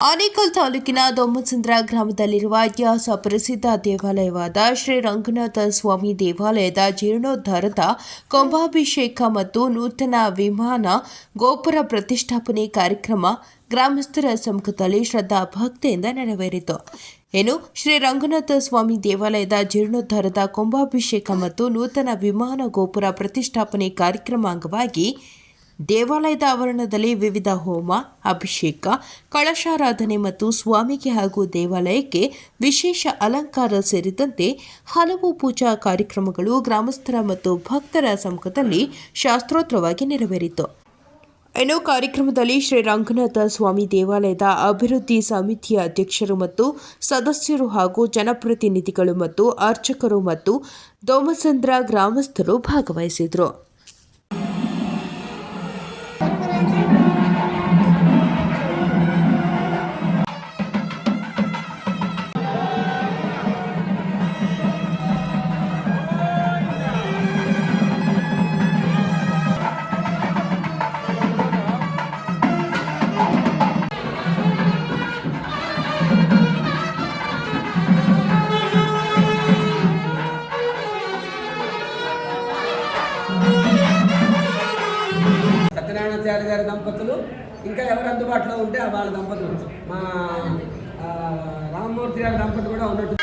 ಆನೇಕಲ್ ತಾಲೂಕಿನ ದೊಮ್ಮಸಂದ್ರ ಗ್ರಾಮದಲ್ಲಿರುವ ಇತಿಹಾಸ ಪ್ರಸಿದ್ಧ ದೇವಾಲಯವಾದ ಶ್ರೀ ರಂಗನಾಥ ಸ್ವಾಮಿ ದೇವಾಲಯದ ಜೀರ್ಣೋದ್ಧಾರದ ಕುಂಭಾಭಿಷೇಕ ಮತ್ತು ನೂತನ ವಿಮಾನ ಗೋಪುರ ಪ್ರತಿಷ್ಠಾಪನೆ ಕಾರ್ಯಕ್ರಮ ಗ್ರಾಮಸ್ಥರ ಸಮ್ಮುಖದಲ್ಲಿ ಶ್ರದ್ಧಾ ಭಕ್ತಿಯಿಂದ ನೆರವೇರಿತು. ಏನು ಶ್ರೀ ರಂಗನಾಥ ಸ್ವಾಮಿ ದೇವಾಲಯದ ಜೀರ್ಣೋದ್ಧಾರದ ಕುಂಭಾಭಿಷೇಕ ಮತ್ತು ನೂತನ ವಿಮಾನ ಗೋಪುರ ಪ್ರತಿಷ್ಠಾಪನೆ ಕಾರ್ಯಕ್ರಮ ಅಂಗವಾಗಿ ದೇವಾಲಯದ ಆವರಣದಲ್ಲಿ ವಿವಿಧ ಹೋಮ, ಅಭಿಷೇಕ, ಕಳಶಾರಾಧನೆ ಮತ್ತು ಸ್ವಾಮಿಗೆ ಹಾಗೂ ದೇವಾಲಯಕ್ಕೆ ವಿಶೇಷ ಅಲಂಕಾರ ಸೇರಿದಂತೆ ಹಲವು ಪೂಜಾ ಕಾರ್ಯಕ್ರಮಗಳು ಗ್ರಾಮಸ್ಥರ ಮತ್ತು ಭಕ್ತರ ಸಮ್ಮುಖದಲ್ಲಿ ಶಾಸ್ತ್ರೋತ್ರವಾಗಿ ನೆರವೇರಿತು. ಇನ್ನು ಕಾರ್ಯಕ್ರಮದಲ್ಲಿ ಶ್ರೀ ರಂಗನಾಥ ಸ್ವಾಮಿ ದೇವಾಲಯದ ಅಭಿವೃದ್ಧಿ ಸಮಿತಿಯ ಅಧ್ಯಕ್ಷರು ಮತ್ತು ಸದಸ್ಯರು ಹಾಗೂ ಜನಪ್ರತಿನಿಧಿಗಳು ಮತ್ತು ಅರ್ಚಕರು ಮತ್ತು ದೋಮಸಂದ್ರ ಗ್ರಾಮಸ್ಥರು ಭಾಗವಹಿಸಿದರು. జాడ గారి దంపతులు ఇంకా ఎవరు అందుబాటులో ఉంటే వాళ్ళ దంపతులు. మా రామ్మూర్తి రామమూర్తి గారి దంపతులు కూడా ఉన్నట్టు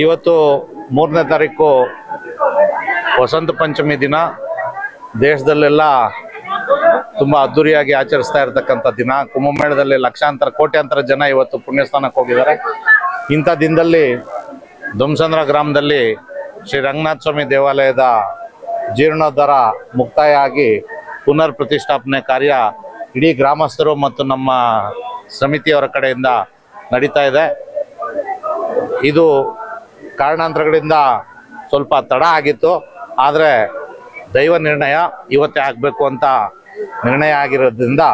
ಇವತ್ತು ಮೂರನೇ ತಾರೀಕು ವಸಂತ ಪಂಚಮಿ ದಿನ. ದೇಶದಲ್ಲೆಲ್ಲ ತುಂಬ ಅದ್ದೂರಿಯಾಗಿ ಆಚರಿಸ್ತಾ ಇರತಕ್ಕಂಥ ದಿನ. ಕುಂಭಮೇಳದಲ್ಲಿ ಲಕ್ಷಾಂತರ, ಕೋಟ್ಯಾಂತರ ಜನ ಇವತ್ತು ಪುಣ್ಯಸ್ಥಾನಕ್ಕೆ ಹೋಗಿದ್ದಾರೆ. ಇಂಥ ದಿನದಲ್ಲಿ ಧ್ವಂಸಂದ್ರ ಗ್ರಾಮದಲ್ಲಿ ಶ್ರೀ ರಂಗನಾಥ ಸ್ವಾಮಿ ದೇವಾಲಯದ ಜೀರ್ಣೋದ್ಧಾರ ಮುಕ್ತಾಯ ಆಗಿ ಪುನರ್ ಪ್ರತಿಷ್ಠಾಪನೆ ಕಾರ್ಯ ಇಡೀ ಗ್ರಾಮಸ್ಥರು ಮತ್ತು ನಮ್ಮ ಸಮಿತಿಯವರ ಕಡೆಯಿಂದ ನಡೀತಾ ಇದೆ. ಇದು ಕಾರಣಾಂತರಗಳಿಂದ ಸ್ವಲ್ಪ ತಡ ಆಗಿತ್ತು. ಆದರೆ ದೈವ ನಿರ್ಣಯ ಇವತ್ತೇ ಆಗಬೇಕು ಅಂತ ನಿರ್ಣಯ ಆಗಿರೋದ್ರಿಂದ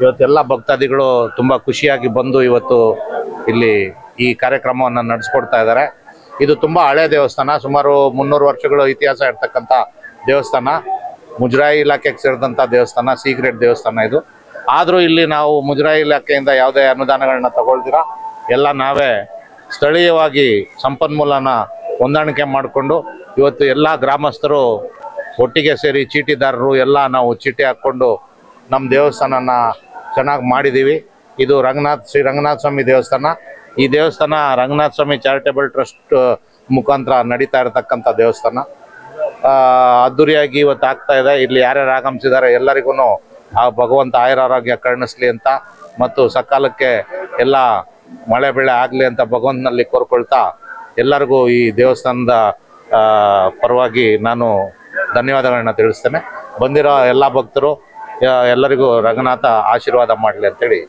ಇವತ್ತೆಲ್ಲ ಭಕ್ತಾದಿಗಳು ತುಂಬ ಖುಷಿಯಾಗಿ ಬಂದು ಇವತ್ತು ಇಲ್ಲಿ ಈ ಕಾರ್ಯಕ್ರಮವನ್ನು ನಡೆಸ್ಕೊಡ್ತಾ ಇದ್ದಾರೆ. ಇದು ತುಂಬ ಹಳೆ ದೇವಸ್ಥಾನ, ಸುಮಾರು ಮುನ್ನೂರು ವರ್ಷಗಳು ಇತಿಹಾಸ ಇರ್ತಕ್ಕಂಥ ದೇವಸ್ಥಾನ. ಮುಜರಾಯಿ ಇಲಾಖೆಗೆ ಸೇರಿದಂಥ ದೇವಸ್ಥಾನ, ಸೀಕ್ರೆಟ್ ದೇವಸ್ಥಾನ ಇದು. ಆದರೂ ಇಲ್ಲಿ ನಾವು ಮುಜರಾಯಿ ಇಲಾಖೆಯಿಂದ ಯಾವುದೇ ಅನುದಾನಗಳನ್ನ ತಗೊಳ್ದಿರ, ಎಲ್ಲ ನಾವೇ ಸ್ಥಳೀಯವಾಗಿ ಸಂಪನ್ಮೂಲನ ಹೊಂದಾಣಿಕೆ ಮಾಡಿಕೊಂಡು ಇವತ್ತು ಎಲ್ಲ ಗ್ರಾಮಸ್ಥರು ಒಟ್ಟಿಗೆ ಸೇರಿ ಚೀಟಿದಾರರು ಎಲ್ಲ ನಾವು ಚೀಟಿ ಹಾಕ್ಕೊಂಡು ನಮ್ಮ ದೇವಸ್ಥಾನನ ಚೆನ್ನಾಗಿ ಮಾಡಿದ್ದೀವಿ. ಇದು ರಂಗನಾಥ್, ಶ್ರೀ ರಂಗನಾಥ ಸ್ವಾಮಿ ದೇವಸ್ಥಾನ. ಈ ದೇವಸ್ಥಾನ ರಂಗನಾಥ ಸ್ವಾಮಿ ಚಾರಿಟೇಬಲ್ ಟ್ರಸ್ಟ್ ಮುಖಾಂತರ ನಡೀತಾ ಇರತಕ್ಕಂಥ ದೇವಸ್ಥಾನ. ಅದ್ದೂರಿಯಾಗಿ ಇವತ್ತು ಆಗ್ತಾ ಇದೆ. ಇಲ್ಲಿ ಯಾರ್ಯಾರು ಆಗಮಿಸಿದ್ದಾರೆ ಎಲ್ಲರಿಗೂ ಆ ಭಗವಂತ ಆಯುರಾರೋಗ್ಯ ಕರುಣಿಸ್ಲಿ ಅಂತ ಮತ್ತು ಸಕಾಲಕ್ಕೆ ಎಲ್ಲ ಮಳೆ ಬೆಳೆ ಆಗಲಿ ಅಂತ ಭಗವಂತನಲ್ಲಿ ಕೋರ್ಕೊಳ್ತಾ ಎಲ್ಲರಿಗೂ ಈ ದೇವಸ್ಥಾನದ ಪರವಾಗಿ ನಾನು ಧನ್ಯವಾದಗಳನ್ನ ತಿಳಿಸ್ತೇನೆ. ಬಂದಿರೋ ಎಲ್ಲ ಭಕ್ತರು ಎಲ್ಲರಿಗೂ ರಂಗನಾಥ ಆಶೀರ್ವಾದ ಮಾಡಲಿ ಅಂತೇಳಿ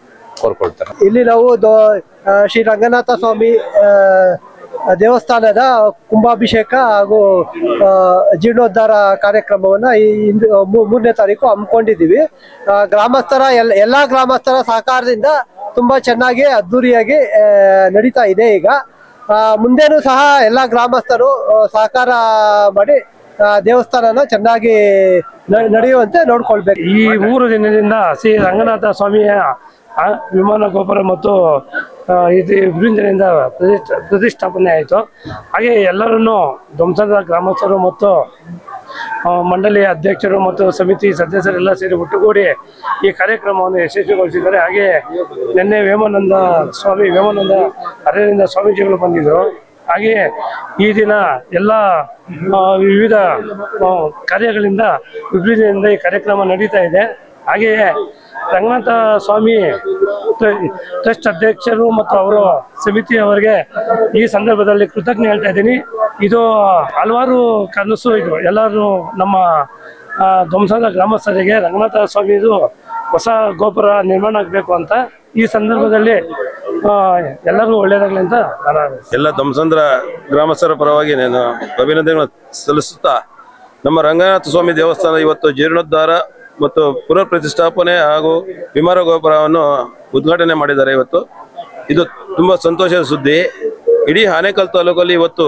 ಕೋರ್ಕೊಳ್ತೇನೆ. ಇಲ್ಲಿ ನಾವು ಶ್ರೀ ರಂಗನಾಥ ಸ್ವಾಮಿ ದೇವಸ್ಥಾನದ ಕುಂಭಾಭಿಷೇಕ ಹಾಗೂ ಜೀರ್ಣೋದ್ಧಾರ ಕಾರ್ಯಕ್ರಮವನ್ನು ಈ ಮೂರನೇ ತಾರೀಕು ಹಮ್ಮಿಕೊಂಡಿದ್ದೀವಿ. ಗ್ರಾಮಸ್ಥರ, ಎಲ್ಲ ಎಲ್ಲ ಗ್ರಾಮಸ್ಥರ ಸಹಕಾರದಿಂದ ತುಂಬಾ ಚೆನ್ನಾಗಿ ಅದ್ದೂರಿಯಾಗಿ ನಡೀತಾ ಇದೆ ಈಗ. ಮುಂದೇನು ಸಹ ಎಲ್ಲ ಗ್ರಾಮಸ್ಥರು ಸಹಕಾರ ಮಾಡಿ ದೇವಸ್ಥಾನನ ಚೆನ್ನಾಗಿ ನಡೆಯುವಂತೆ ನೋಡ್ಕೊಳ್ಬೇಕು. ಈ ಮೂರು ದಿನದಿಂದ ಶ್ರೀ ರಂಗನಾಥ ಸ್ವಾಮಿಯ ವಿಮಾನ ಗೋಪುರ ಮತ್ತು ಇದು ಪ್ರತಿಷ್ಠ, ಪ್ರತಿಷ್ಠಾಪನೆ ಆಯಿತು. ಹಾಗೆ ಎಲ್ಲರನ್ನೂ ಧ್ವಂಸದ ಗ್ರಾಮಸ್ಥರು ಮತ್ತು ಮಂಡಳಿಯ ಅಧ್ಯಕ್ಷರು ಮತ್ತು ಸಮಿತಿ ಸದಸ್ಯರೆಲ್ಲ ಸೇರಿ ಒಟ್ಟುಗೂಡಿ ಈ ಕಾರ್ಯಕ್ರಮವನ್ನು ಯಶಸ್ವಿಗೊಳಿಸಿದ್ದಾರೆ. ಹಾಗೆ ನಿನ್ನೆ ವೇಮಾನಂದ ಸ್ವಾಮಿ, ವೇಮಾನಂದ ಅರಣ್ಯದಿಂದ ಸ್ವಾಮೀಜಿಗಳು ಬಂದಿದ್ದರು. ಹಾಗೆಯೇ ಈ ದಿನ ಎಲ್ಲ ವಿವಿಧ ಕಾರ್ಯಗಳಿಂದ ವಿಭಿನ್ನದಿಂದ ಈ ಕಾರ್ಯಕ್ರಮ ನಡೀತಾ ಇದೆ. ಹಾಗೆಯೇ ರಂಗನಾಥ ಸ್ವಾಮಿ ಟ್ರ- ಟ್ರಸ್ಟ್ ಅಧ್ಯಕ್ಷರು ಮತ್ತು ಅವರು ಸಮಿತಿಯವರಿಗೆ ಈ ಸಂದರ್ಭದಲ್ಲಿ ಕೃತಜ್ಞ ಹೇಳ್ತಾ ಇದ್ದೀನಿ. ಇದು ಹಲವಾರು ಕನಸು ಇದು. ಎಲ್ಲರೂ ನಮ್ಮ ಧ್ವಂಸದ ಗ್ರಾಮಸ್ಥರಿಗೆ ರಂಗನಾಥ ಸ್ವಾಮಿದು ಹೊಸ ಗೋಪುರ ನಿರ್ಮಾಣ ಆಗಬೇಕು ಅಂತ ಈ ಸಂದರ್ಭದಲ್ಲಿ ಎಲ್ಲರಿಗೂ ಒಳ್ಳೆಯದಾಗಲಿ ಅಂತ ಎಲ್ಲ ಧ್ವಂಸಂದ್ರ ಗ್ರಾಮಸ್ಥರ ಪರವಾಗಿ ನಾನು ಅಭಿನಂದನೆಗಳನ್ನು ಸಲ್ಲಿಸುತ್ತಾ ನಮ್ಮ ರಂಗನಾಥ ಸ್ವಾಮಿ ದೇವಸ್ಥಾನ ಇವತ್ತು ಜೀರ್ಣೋದ್ಧಾರ ಮತ್ತು ಪುನರ್ ಪ್ರತಿಷ್ಠಾಪನೆ ಹಾಗೂ ವಿಮಾನ ಗೋಪುರವನ್ನು ಉದ್ಘಾಟನೆ ಮಾಡಿದ್ದಾರೆ ಇವತ್ತು. ಇದು ತುಂಬಾ ಸಂತೋಷದ ಸುದ್ದಿ. ಇಡೀ ಆನೇಕಲ್ ತಾಲೂಕಲ್ಲಿ ಇವತ್ತು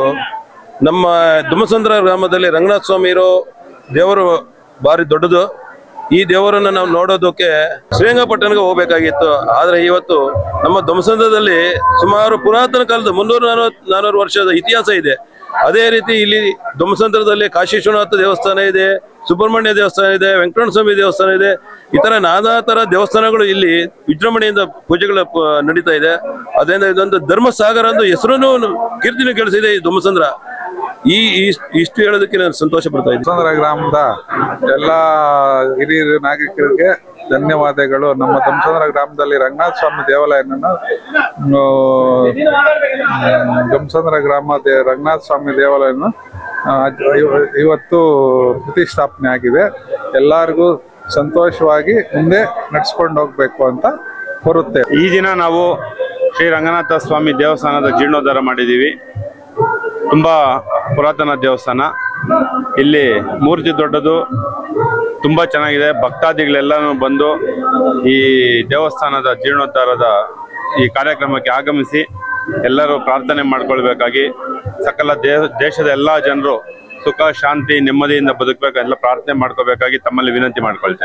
ನಮ್ಮ ದುಮಸಂದ್ರ ಗ್ರಾಮದಲ್ಲಿ ರಂಗನಾಥ ಸ್ವಾಮಿ ಇರೋ ದೇವರು ಭಾರಿ ದೊಡ್ಡದು. ಈ ದೇವರನ್ನ ನಾವು ನೋಡೋದಕ್ಕೆ ಶ್ರೀರಂಗಪಟ್ಟಣಕ್ಕೆ ಹೋಗಬೇಕಾಗಿತ್ತು. ಆದರೆ ಇವತ್ತು ನಮ್ಮ ಧ್ವಂಸಂದ್ರದಲ್ಲಿ ಸುಮಾರು ಪುರಾತನ ಕಾಲದ ಮುನ್ನೂರ ನಲವತ್ ನಾನೂರು ವರ್ಷದ ಇತಿಹಾಸ ಇದೆ. ಅದೇ ರೀತಿ ಇಲ್ಲಿ ಧ್ವಂಸಂದ್ರದಲ್ಲಿ ಕಾಶಿ ವಿಶ್ವನಾಥ ದೇವಸ್ಥಾನ ಇದೆ, ಸುಬ್ರಹ್ಮಣ್ಯ ದೇವಸ್ಥಾನ ಇದೆ ವೆಂಕಟರಮಣ ಸ್ವಾಮಿ ದೇವಸ್ಥಾನ ಇದೆ. ಇತರ ತರ ನಾನಾ ತರ ದೇವಸ್ಥಾನಗಳು ಇಲ್ಲಿ ವಿಜೃಂಭಣೆಯಿಂದ ಪೂಜೆಗಳ ನಡೀತಾ ಇದೆ. ಅದರಿಂದ ಇದೊಂದು ಧರ್ಮಸಾಗರ ಅಂತ ಹೆಸರನ್ನು ಕೀರ್ತಿನ ಗಳಿಸಿದೆ ಈ ಧ್ವಂಸಂದ್ರ ಈ ಇಷ್ಟ್- ಹೇಳೋದಕ್ಕೆ ನಾನು ಸಂತೋಷ ಪಡ್ತಾ ಇದ್ದೀನಿ ಗ್ರಾಮದ ಎಲ್ಲಾ ಹಿರಿಯ ನಾಗರಿಕರಿಗೆ ಧನ್ಯವಾದಗಳು. ನಮ್ಮ ಧಮಸಂದ್ರ ಗ್ರಾಮದಲ್ಲಿ ರಂಗನಾಥ ಸ್ವಾಮಿ ದೇವಾಲಯವನ್ನು ಧಮಸಂದ್ರ ಗ್ರಾಮ ದೇ, ರಂಗನಾಥ ಸ್ವಾಮಿ ದೇವಾಲಯನ ಇವತ್ತು ಪ್ರತಿಷ್ಠಾಪನೆ ಆಗಿದೆ. ಎಲ್ಲರಿಗೂ ಸಂತೋಷವಾಗಿ ಮುಂದೆ ನಡ್ಸ್ಕೊಂಡು ಹೋಗ್ಬೇಕು ಅಂತ ಬರುತ್ತೆ ಈ ದಿನ ನಾವು ಶ್ರೀ ರಂಗನಾಥ ಸ್ವಾಮಿ ದೇವಸ್ಥಾನದ ಜೀರ್ಣೋದ್ಧಾರ ಮಾಡಿದ್ದೀವಿ. ತುಂಬ ಪುರಾತನ ದೇವಸ್ಥಾನ. ಇಲ್ಲಿ ಮೂರ್ತಿ ದೊಡ್ಡದು ತುಂಬ ಚೆನ್ನಾಗಿದೆ. ಭಕ್ತಾದಿಗಳೆಲ್ಲನೂ ಬಂದು ಈ ದೇವಸ್ಥಾನದ ಜೀರ್ಣೋದ್ಧಾರದ ಈ ಕಾರ್ಯಕ್ರಮಕ್ಕೆ ಆಗಮಿಸಿ ಎಲ್ಲರೂ ಪ್ರಾರ್ಥನೆ ಮಾಡ್ಕೊಳ್ಬೇಕಾಗಿ ಸಕಲ ದೇಶದ ಎಲ್ಲ ಜನರು ಸುಖ, ಶಾಂತಿ, ನೆಮ್ಮದಿಯಿಂದ ಬದುಕಬೇಕು, ಎಲ್ಲ ಪ್ರಾರ್ಥನೆ ಮಾಡ್ಕೋಬೇಕಾಗಿ ತಮ್ಮಲ್ಲಿ ವಿನಂತಿ ಮಾಡ್ಕೊಳ್ತೇನೆ.